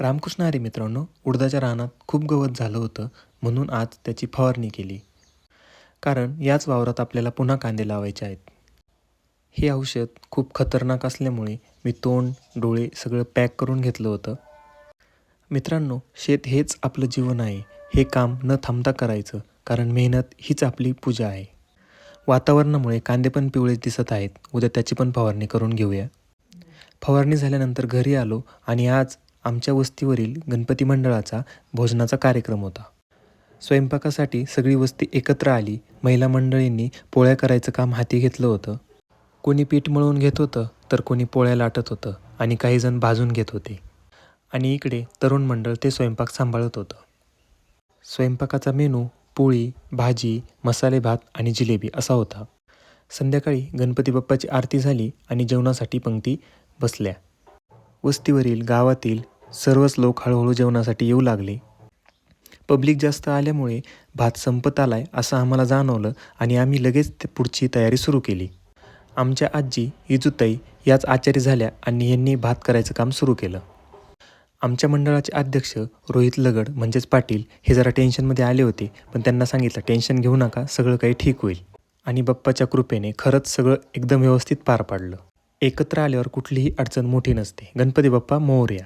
रामकृष्ण हरी मित्रांनो उडदाच्या रानात खूप गवत झालं होतं म्हणून आज त्याची फवारणी केली. कारण याच वावरात आपल्याला पुन्हा कांदे लावायचे आहेत. हे औषध खूप खतरनाक असल्यामुळे मी तोंड डोळे सगळं पॅक करून घेतलं होतं. मित्रांनो शेत हेच आपलं जीवन आहे. हे काम न थांबता करायचं कारण मेहनत हीच आपली पूजा आहे. वातावरणामुळे कांदे पण पिवळे दिसत आहेत. उद्या त्याची पण फवारणी करून घेऊया. फवारणी झाल्यानंतर घरी आलो आणि आज आमच्या वस्तीवरील गणपती मंडळाचा भोजनाचा कार्यक्रम होता. स्वयंपाकासाठी सगळी वस्ती एकत्र आली महिला मंडळींनी पोळ्या करायचं काम हाती घेतलं होतं. कोणी पीठ मळून घेत होतं तर कोणी पोळ्या लाटत होतं आणि काही जण भाजून घेत होते. आणि इकडे तरुण मंडळ ते स्वयंपाक सांभाळत होतं. स्वयंपाकाचा मेनू पोळी भाजी मसाले भात आणि जिलेबी असा होता. संध्याकाळी गणपती बाप्पाची आरती झाली आणि जेवणासाठी पंक्ती बसल्या. वस्तीवरील गावातील सर्वच लोक हळूहळू जेवणासाठी येऊ लागले. पब्लिक जास्त आल्यामुळे भात संपत आलाय असं आम्हाला जाणवलं आणि आम्ही लगेच पुढची तयारी सुरू केली. आमच्या आजी इजुताई याच आचारी झाल्या आणि यांनी भात करायचं काम सुरू केलं. आमच्या मंडळाचे अध्यक्ष रोहित लगड म्हणजेच पाटील हे जरा टेन्शनमध्ये आले होते पण त्यांना सांगितलं टेन्शन घेऊ नका सगळं काही ठीक होईल. आणि बाप्पाच्या कृपेने खरंच सगळं एकदम व्यवस्थित पार पाडलं. एकत्र आल्यावर कुठलीही अडचण मोठी नसते. गणपती बाप्पा मोर्या.